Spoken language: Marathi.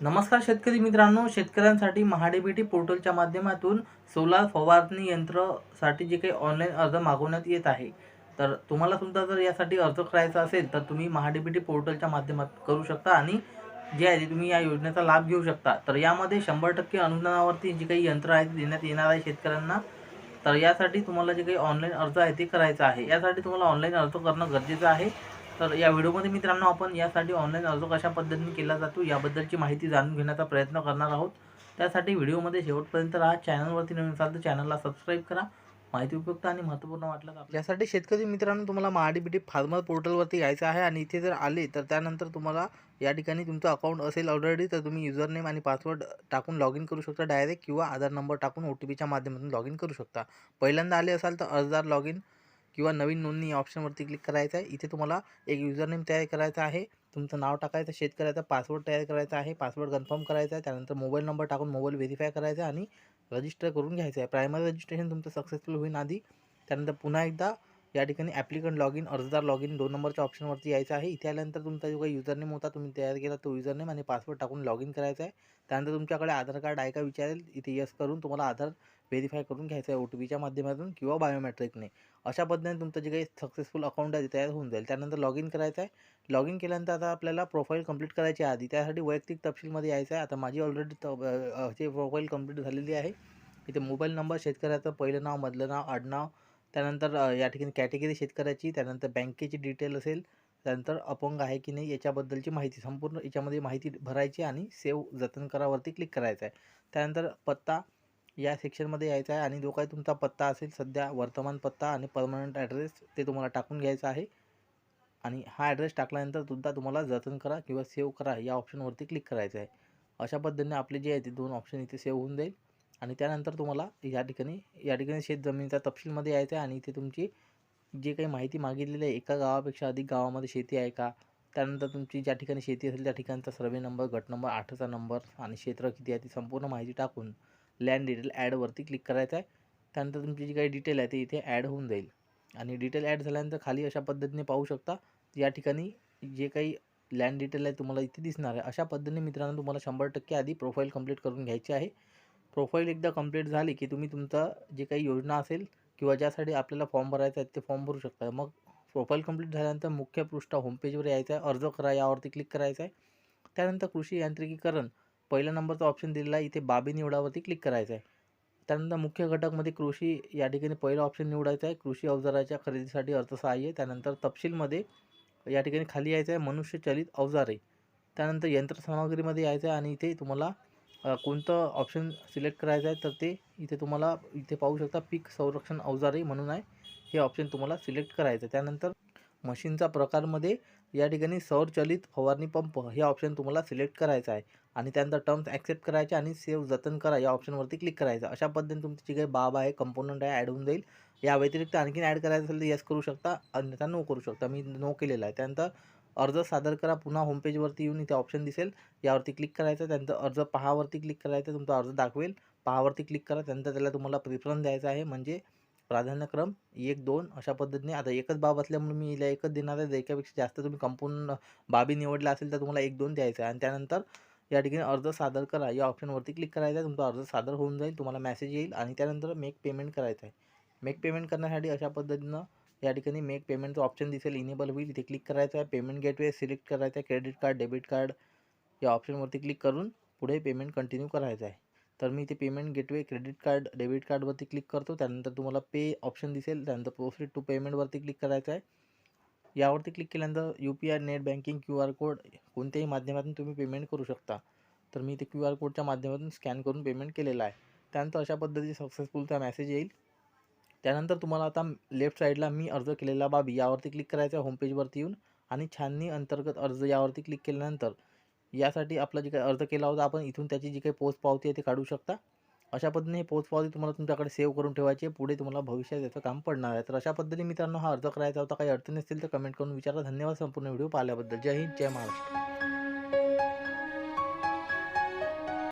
नमस्कार शेतकरी मित्रांनो शेतकऱ्यांसाठी महाडीबीटी पोर्टलच्या माध्यमातून सोलार फवारणी यंत्रासाठी जे काही ऑनलाईन अर्ज मागवण्यात येत आहे. तर तुम्हाला सुद्धा जर यासाठी अर्ज करायचा असेल तर तुम्ही महाडीबीटी पोर्टलच्या माध्यमात करू शकता आणि जे आहे ते तुम्ही या योजनेचा लाभ घेऊ शकता. तर यामध्ये शंभर टक्के अनुदानावरती जी काही यंत्र आहेत देण्यात येणार आहे शेतकऱ्यांना. तर यासाठी तुम्हाला जे काही ऑनलाईन अर्ज आहे ते करायचं आहे. यासाठी तुम्हाला ऑनलाईन अर्ज करणं गरजेचं आहे. तर या व्हिडिओमध्ये मित्रांनो आपण यासाठी ऑनलाईन अर्ज कशा पद्धतीने केला जातो याबद्दलची माहिती जाणून घेण्याचा प्रयत्न करणार आहोत. त्यासाठी व्हिडिओमध्ये शेवटपर्यंत राहा चॅनलवरती नवीन असाल तर चॅनलला सबस्क्राईब करा. माहिती उपयुक्त आणि महत्त्वपूर्ण वाटलं तर यासाठी शेतकरी मित्रांनो तुम्हाला महाडीबीटी फार्मर पोर्टलवरती यायचं आहे आणि इथे जर आले तर त्यानंतर तुम्हाला या ठिकाणी तुमचं अकाउंट असेल ऑलरेडी तर तुम्ही युजर नेम आणि पासवर्ड टाकून लॉग इन करू शकता डायरेक्ट किंवा आधार नंबर टाकून ओ टी पीच्या माध्यमातून लॉग इन करू शकता. पहिल्यांदा आले असाल तर अर्जदार लॉग इन किंवा नवीन नोंदणी ऑप्शनवरती क्लिक करायचं आहे. इथे तुम्हाला एक युजर नेम तयार करायचा आहे. तुमचं नाव टाकायचं शेतकऱ्याचा पासवर्ड तयार करायचा आहे. पासवर्ड कन्फर्म करायचा आहे. त्यानंतर मोबाईल नंबर टाकून मोबाईल व्हेरीफाय करायचा आहे आणि रजिस्टर करून घ्यायचं आहे. प्रायमरी रजिस्ट्रेशन तुमचं सक्सेसफुल होईल आधी. त्यानंतर पुन्हा एकदा या ठिकाणी ॲप्लिकंट लॉग इन अर्जदार लॉग इन दोन नंबरच्या ऑप्शनवरती यायचं आहे. इथे आल्यानंतर तुमचा जो काही युजर नेम होता तुम्ही तयार केला तो युजर नेम आणि पासवर्ड टाकून लॉग इन करायचा आहे. त्यानंतर तुमच्याकडे आधार कार्ड आहे का विचारेल? इथे यस करून तुम्हाला आधार व्हेरीफाय करून घ्यायचं आहे ओ टी पीच्या माध्यमातून किंवा बायोमेट्रिकने. अशा पद्धतीने तुमचं जे काही सक्सेसफुल अकाउंट आहे ते तयार होऊन जाईल. त्यानंतर लॉग इन करायचं आहे. लॉग इन केल्यानंतर आता आपल्याला प्रोफाईल कंप्लीट करायची आहे आधी. त्यासाठी वैयक्तिक तपशीलमध्ये यायचं आहे. आता माझी ऑलरेडी जे प्रोफाईल कंप्लीट झालेली आहे. इथे मोबाईल नंबर शेतकऱ्याचं पहिलं नाव मधलं नाव आडनाव त्यानंतर या ठिकाणी कॅटेगरी शेतकऱ्याची त्यानंतर बँकेची डिटेल असेल त्यानंतर अपंग आहे की नाही याच्याबद्दलची माहिती संपूर्ण याच्यामध्ये माहिती भरायची आणि सेव्ह जतन करावरती क्लिक करायचं आहे. त्यानंतर पत्ता या सेक्शनमध्ये यायचं आहे आणि जो काही तुमचा पत्ता असेल सध्या वर्तमान पत्ता आणि परमनंट ॲड्रेस ते तुम्हाला टाकून घ्यायचा आहे. आणि हा ॲड्रेस टाकल्यानंतर सुद्धा तुम्हाला जतन करा किंवा सेव्ह करा या ऑप्शनवरती क्लिक करायचं आहे. अशा पद्धतीने आपले जे आहे ते दोन ऑप्शन इथे सेव्ह होऊन जाईल. आणि त्यानंतर तुम्हाला या ठिकाणी या ठिकाणी शेत जमिनीचा तपशीलमध्ये यायचं आहे आणि इथे तुमची जे काही माहिती मागितलेली आहे एका गावापेक्षा अधिक गावामध्ये शेती आहे का? त्यानंतर तुमची ज्या ठिकाणी शेती असेल त्या ठिकाणचा सर्वे नंबर गट नंबर आठचा नंबर आणि क्षेत्र किती आहे ती संपूर्ण माहिती टाकून लँड डिटेल ॲडवरती क्लिक करायचं आहे. त्यानंतर तुमची जी काही डिटेल आहे ते इथे ॲड होऊन जाईल. आणि डिटेल ॲड झाल्यानंतर खाली अशा पद्धतीने पाहू शकता या ठिकाणी जे काही लँड डिटेल आहे तुम्हाला इथे दिसणार आहे. अशा पद्धतीने मित्रांनो तुम्हाला शंभर टक्के आधी प्रोफाईल कंप्लीट करून घ्यायची आहे. प्रोफाईल एकदा कंप्लीट झाली की तुम्ही तुमचं जे काही योजना असेल किंवा ज्यासाठी आपल्याला फॉर्म भरायचा आहे ते फॉर्म भरू शकता. मग प्रोफाईल कंप्लीट झाल्यानंतर मुख्य पृष्ठ होमपेजवर यायचं आहे. अर्ज करा यावरती क्लिक करायचं आहे. त्यानंतर कृषी यांत्रिकीकरण. पहिल्या नंबरचा ऑप्शन दिलेला आहे इथे बाबी निवडावरती क्लिक करायचं आहे त्यानंतर मुख्य घटकमध्ये कृषी या ठिकाणी पहिला ऑप्शन निवडायचा आहे. कृषी अवजाराच्या खरेदीसाठी अर्थसहाय्य त्यानंतर तपशीलमध्ये या ठिकाणी खाली यायचं आहे मनुष्यचलित अवजारे. त्यानंतर यंत्रसामग्रीमध्ये यायचं आहे आणि इथे तुम्हाला कोणतं ऑप्शन सिलेक्ट करायचं आहे तर ते इथे तुम्हाला इथे पाहू शकता पीक संरक्षण अवजारे म्हणून आहे. हे ऑप्शन तुम्हाला सिलेक्ट करायचं आहे त्यानंतर मशीनचा प्रकारमध्ये या ठिकाणी सौरचलित फवारणी पंप हे ऑप्शन तुम्हाला सिलेक्ट करायचं आहे. आणि त्यानंतर टर्म्स ॲक्सेप्ट करायचे आणि सेव्ह जतन करा या ऑप्शनवरती क्लिक करायचं. अशा पद्धतीने तुमची जी काही बाब आहे कंपोनंट आहे ॲड होऊन जाईल. या व्यतिरिक्त आणखीन ॲड करायचं असेल तर येस करू शकता अन्यथा नो करू शकता. मी नो केलेला आहे. त्यानंतर अर्ज सादर करा. पुन्हा होमपेजवरती येऊन इथे ऑप्शन दिसेल. यावरती क्लिक करायचं. त्यानंतर अर्ज पहावरती क्लिक करायचं. तुमचा अर्ज दाखवेल. पहावरती क्लिक करा. त्यानंतर त्याला तुम्हाला प्रिफरन्स द्यायचा आहे. म्हणजे प्राधान्यक्रम एक दोन अशा पद्धतीने. आता एकच बाब असल्यामुळे मी हिला एकच देणार आहे. जर एकापेक्षा जास्त तुम्ही कंपाऊंड बाबी निवडला असेल तर तुम्हाला एक दोन द्यायचं आहे. आणि त्यानंतर या ठिकाणी अर्ज सादर करा. या ऑप्शनवरती क्लिक करायचं आहे. तुमचा अर्ज सादर होऊन जाईल. तुम्हाला मेसेज येईल. आणि त्यानंतर मेक पेमेंट करायचं आहे. मेक पेमेंट करण्यासाठी अशा पद्धतीनं या ठिकाणी मेक पेमेंटचं ऑप्शन दिसेल. इनेबल होईल. इथे क्लिक करायचं आहे. पेमेंट गेटवे सिलेक्ट करायचं आहे. क्रेडिट कार्ड डेबिट कार्ड या ऑप्शनवरती क्लिक करून पुढे पेमेंट कंटिन्यू करायचं आहे. तर मी इथे payment gateway credit card debit कार्डवरती click करतो. त्यानंतर तुम्हाला पे ऑप्शन दिसेल. त्यानंतर प्रोसीड टू पेमेंटवरती क्लिक करायचं आहे. यावरती क्लिक केल्यानंतर U P I net banking Q R code कोणत्याही माध्यमातून तुम्ही पेमेंट करू शकता. तर मी इथे क्यू आर कोडच्या माध्यमातून स्कॅन करून पेमेंट केलेलं आहे. त्यानंतर अशा पद्धतीने सक्सेसफुलचा मेसेज येईल. त्यानंतर तुम्हाला आता लेफ्ट साईडला मी अर्ज केलेला बाबी यावरती क्लिक करायचं आहे. होमपेजवरती येऊन आणि छाननी अंतर्गत अर्ज यावरती क्लिक केल्यानंतर यासाठी आपला जे काही अर्ज केला होता आपण इथून त्याची जी काही पोच पावती आहे ती काढू शकता. अशा पद्धतीने ही पोच पावती तुम्हाला तुमच्याकडे सेव्ह करून ठेवायची आहे. पुढे तुम्हाला भविष्यात याचं काम पडणार आहे. तर अशा पद्धतीने मित्रांनो हा अर्ज करायचा होता काही अडचणी असतील तर कमेंट करून विचारा. धन्यवाद संपूर्ण व्हिडिओ पाहिल्याबद्दल. जय हिंद जय महाराष्ट्र.